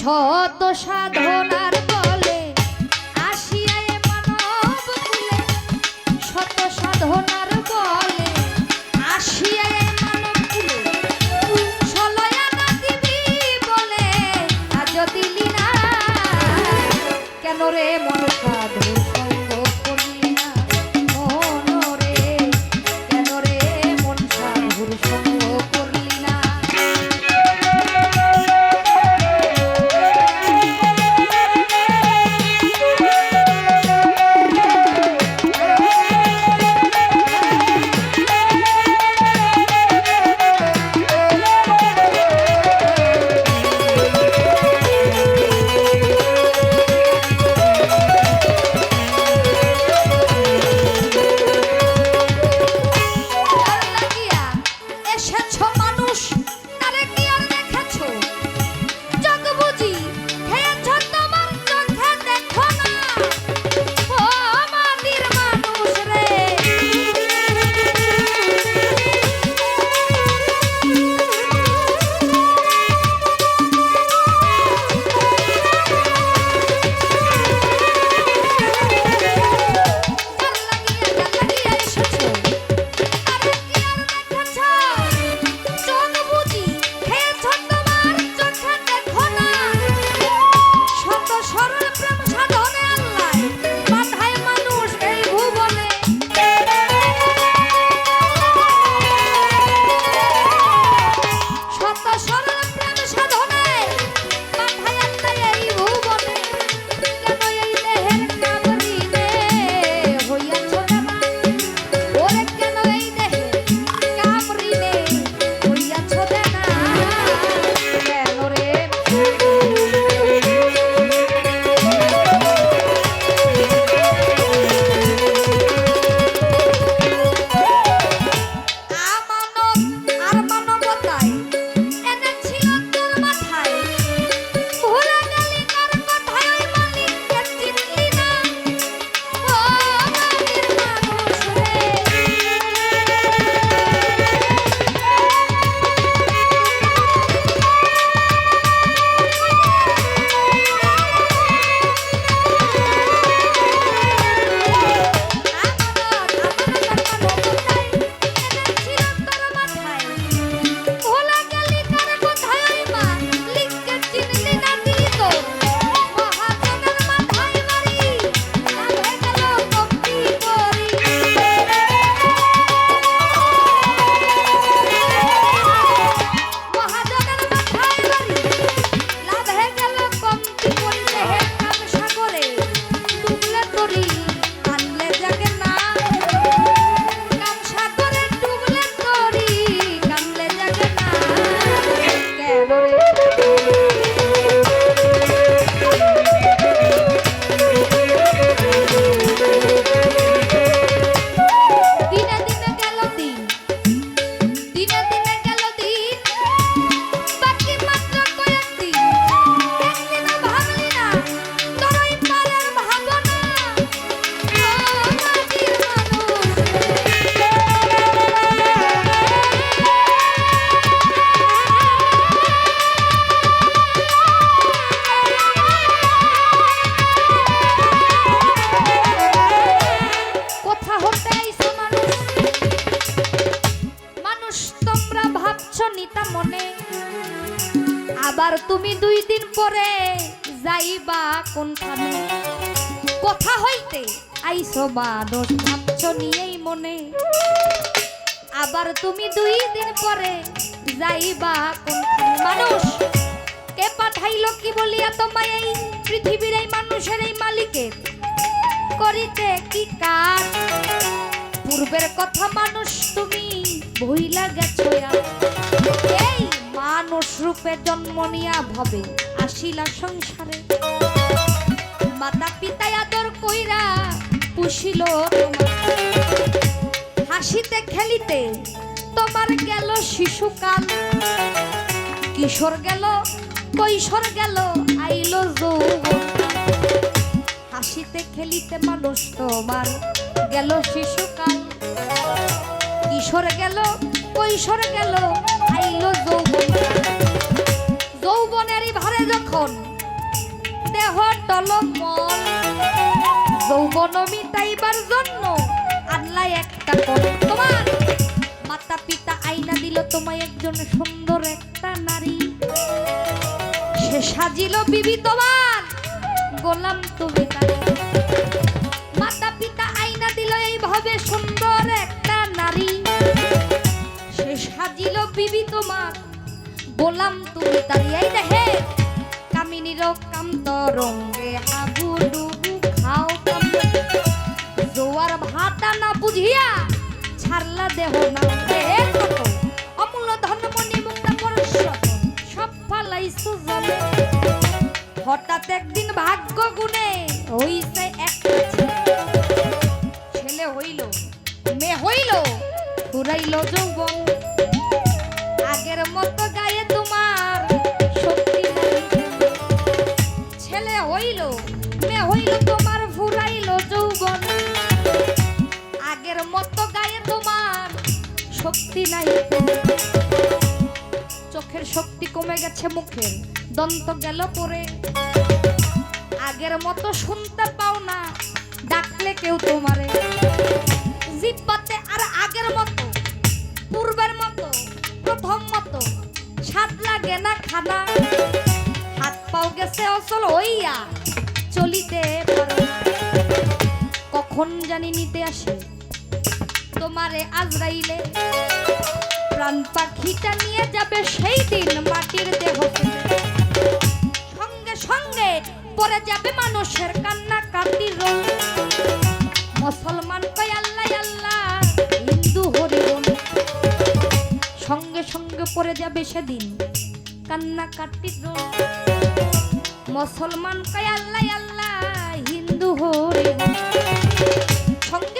শত সাধনা আইসো বা দোষ ভাবছ নিয়েই মনে। আবার তুমি দুই দিন পরে যাইবা কোন মানুষ, কে পাঠাইল কি বলিয়া তোমায় এই পৃথিবীর এই মানুষের এই মালিকের? করিতে কি কাজ পূর্বের কথা মানুষ তুমি ভুইলা গেছো এই মানুষ রূপে জন্ম নিয়া ভবে, আসিলা সংসারে। মাতা পিতায় আদর কইরা পুষিল হাসিতে খেলিতে তোমার গেল শিশুকাল। কিশোর গেল, কৈশোর গেল, আইল হাসিতে খেলিতে মানুষ তোমার গেল শিশুকাল। কিশোর গেল, কৈশোর গেল, আইল যৌবন। যৌবনেরই ভারে যখন দেহ টলমল। যৌবন মিটাইবার জন্য আল্লাহ একটা তোমার। মাতা পিতা আইনা দিল তোমায় একজন সুন্দর একটা নারী। সে সাজিল বিবি তোমার। গোলাম তুমি মাতা পিতা আইনা দিল এইভাবে সুন্দর একটা নারী। সে সাজিল বিবি তোমার। গোলাম তুমি তারি এই দেখে। কামিনীর কান্ত রঙ্গে হাবু ডুবু ভাতা না বুঝিয়া ছাড়লা দেহ না অমূল্য ধনমণি মুক্তা পরশ্বত সব ফালাইছু জলে হঠাৎ একদিন ভাগ্য গুণে হইছে একটা ছেলে। হইল, মেয়ে হইল ফুরাইল যৌবন। আগের মতো শক্তি নাই। চোখের শক্তি কমে গেছে মুখের, দন্ত গেল পরে। আগের মতো শুনতে পাও না, ডাকলে কেউ তোমারে। জিব্বাতে আর আগের মতো, পূর্বের মতো, প্রথম মতো, স্বাদ লাগে না খানা। হাত পাও গেছে অসল হইয়া চলিতে পারো কখন জানি নিতে আসে তোমারে আজরাইলে। প্রাণ পাখিটা নিয়ে যাবে সেই দিন মাটির দেহ। সঙ্গে সঙ্গে পরে যাবে মানুষের কান্না কাটির মুসলমান কয়, আল্লাহ আল্লাহ, হিন্দু হরিবন সঙ্গে সঙ্গে পরে যাবে সেদিন কান্না কাটির মুসলমান কয়, আল্লাহ আল্লাহ, হিন্দু হরিবন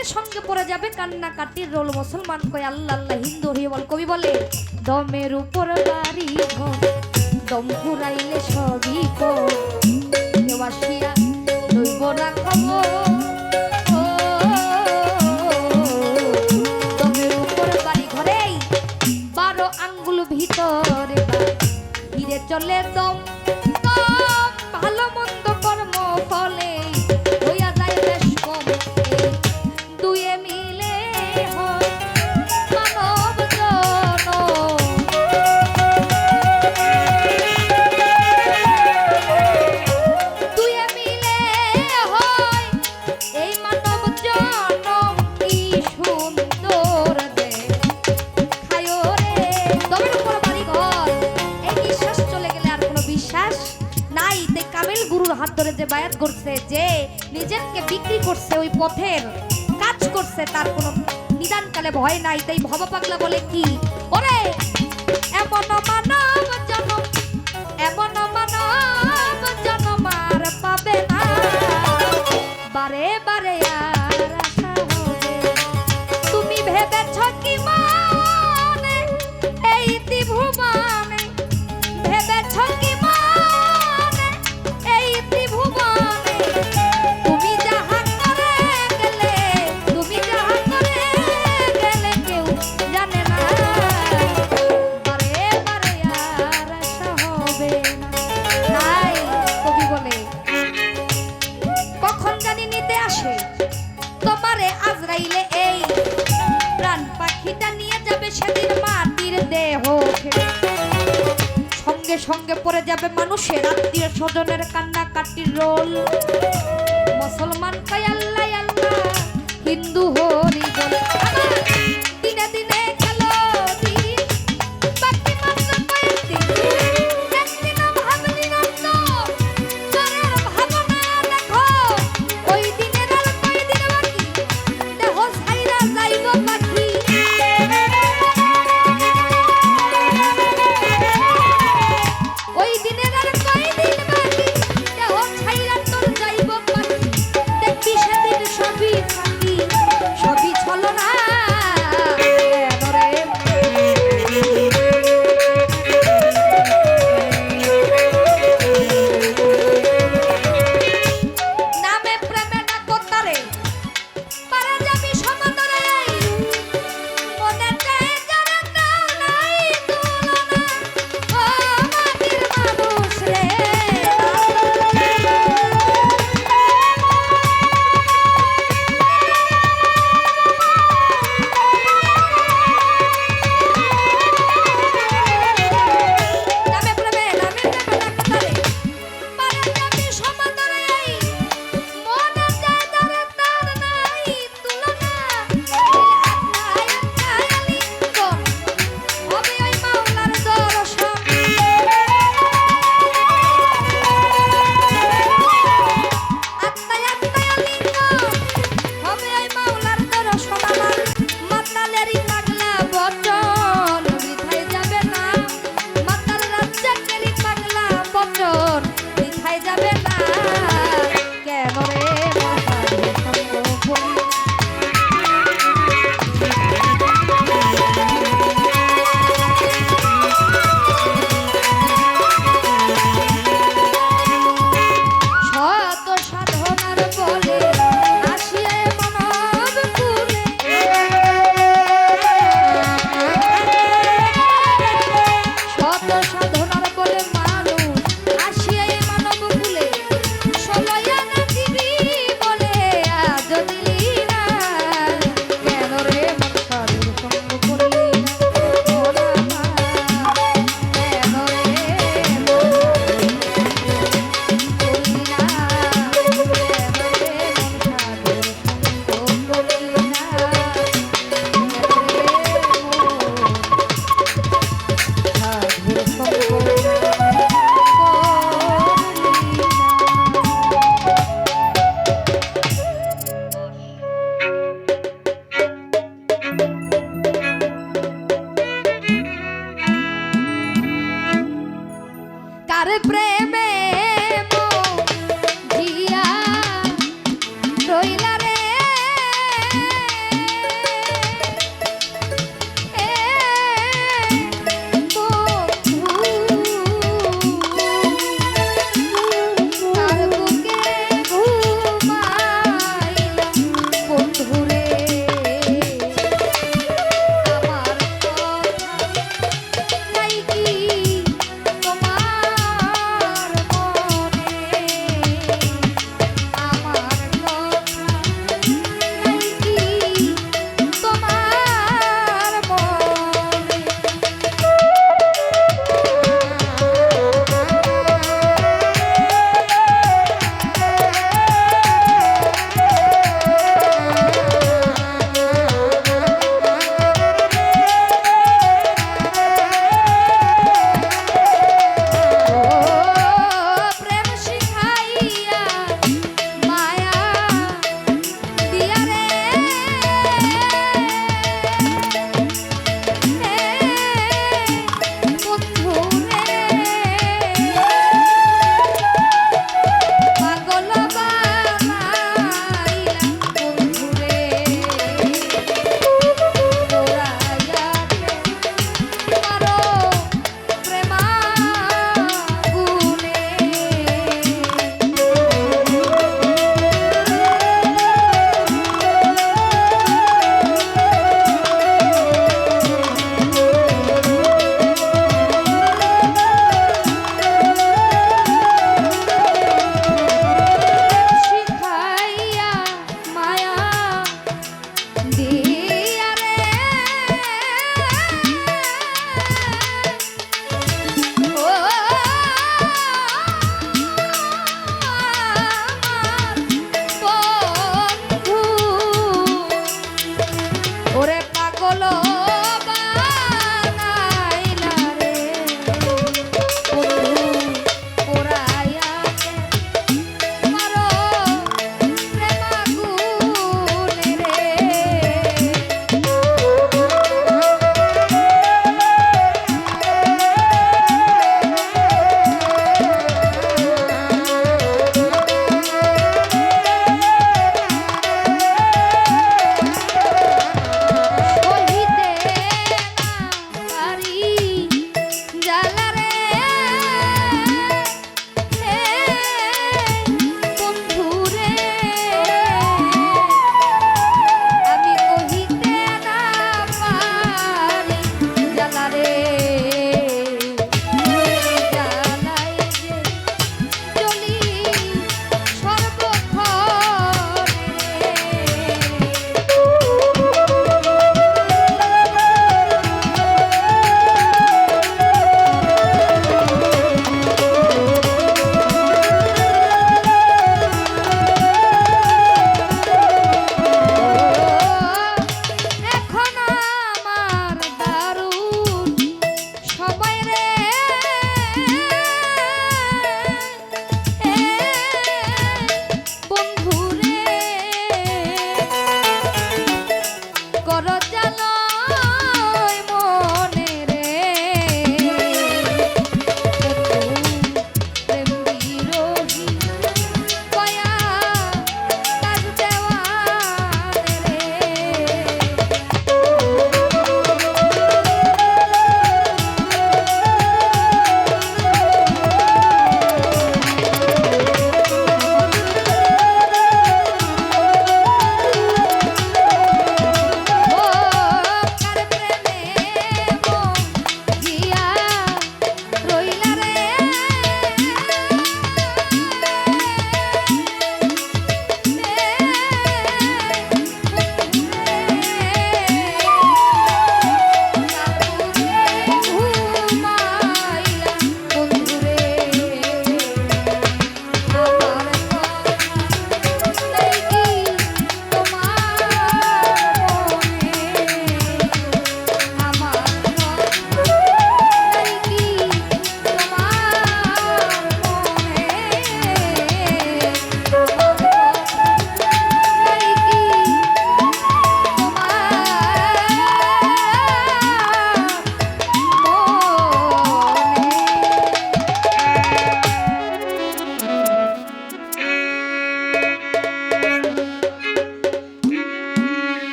সঙ্গে সঙ্গে পড়ে যাবে কান্না কাটির রোল মুসলমান কয় আল্লাহ আল্লাহ হিন্দু হয়ে বল কবি বলে, দমের উপর বাড়ি দম ঘুরাইলে সবই কেউ আসিয়া দৈব না খবর। করছে, তার কোনো নিদানকালে ভয় নাই, তাই ভব পাগলা বলে কি? ওরে, এমন মানব জনম, এমন আজরাইলে এই প্রাণ পাখিটা নিয়ে যাবে সেদিন মাটির দেহ সঙ্গে সঙ্গে পড়ে যাবে মানুষের আত্মীয় স্বজনের কান্না কাটির রোল। মুসলমান কয়, আল্লাহ আল্লাহ।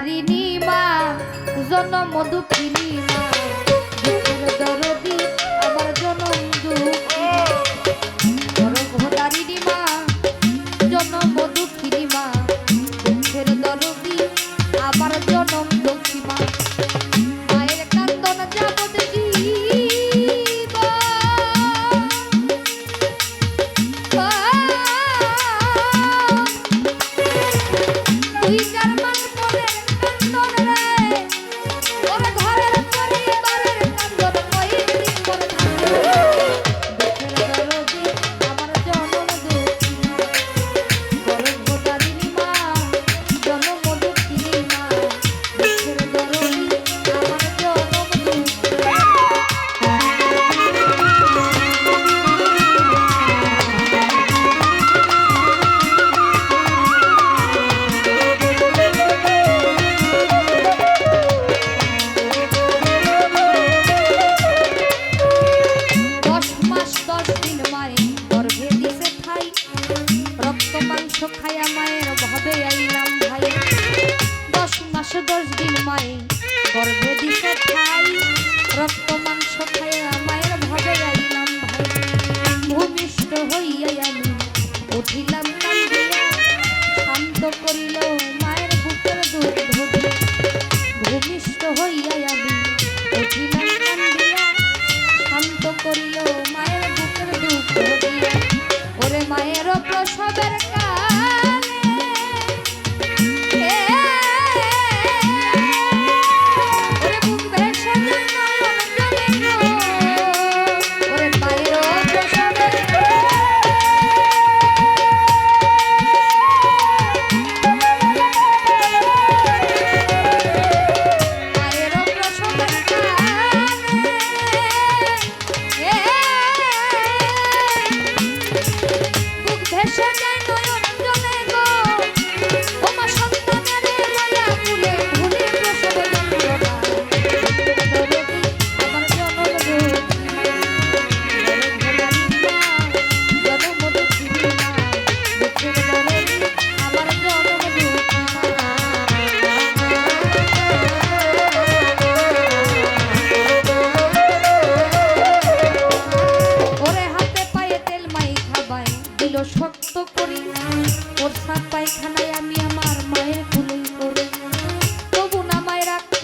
গর্ভধারিণী মা জন্য দুঃখিনী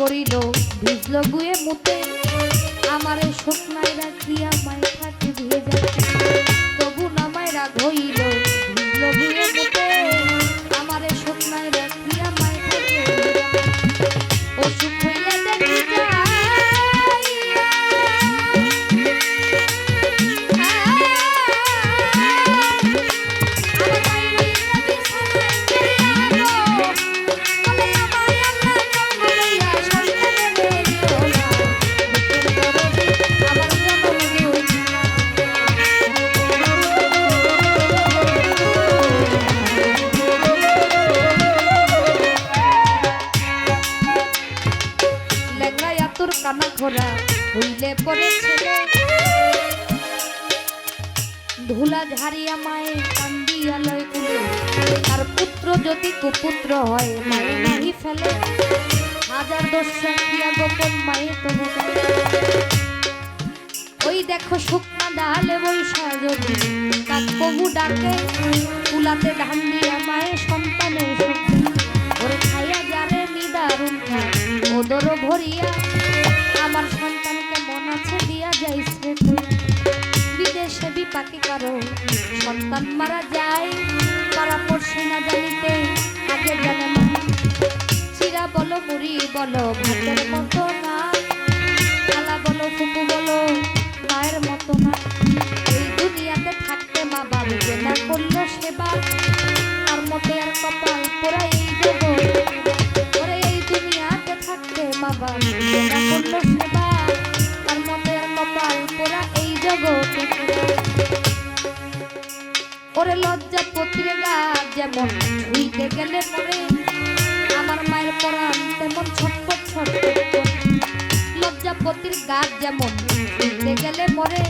করিল, ভিজল গুয়ে মুতে। আমার শুকনায় রাখিয়া মায়ের থাকে ভেজা তবু না মায়ের রাগ হইল, ভিজল গুয়ে কানা খোরা হইলে পরে ছেলে। ধুলা ঝাড়িয়া মায়ে কান্দিয়া লয় কুলে। আর পুত্র যদি কুপুত্র হয়, মায়ে নাহি ফেলে। হাজার গোপন মায়ে ওই দেখো শুকনা ডালে বৈশা যদি কাক কবু ডাকে কুলাতে ধান দিয়া মায়ে সন্তানের খাইয়া যারে নিদারুন খায় ওদরও ভরিয়া আমার সন্তানকে মন আছে দিয়া যাইছে। কই বিদেশে বিপাকে কারও। সন্তান মারা যায় পাড়া পড়ছে না জানিতে আগে জানে চিরা বলো, মুড়ি বলো, ভাতের মতো না। খালা বলো, ফুপু বলো, মায়ের মতো না। এই দুনিয়াতে থাকতে মা বাবুকে না করল সেবা আর মতে আর কপাল পোড়া এই গাছ যেমন ছুঁইতে গেলে মরে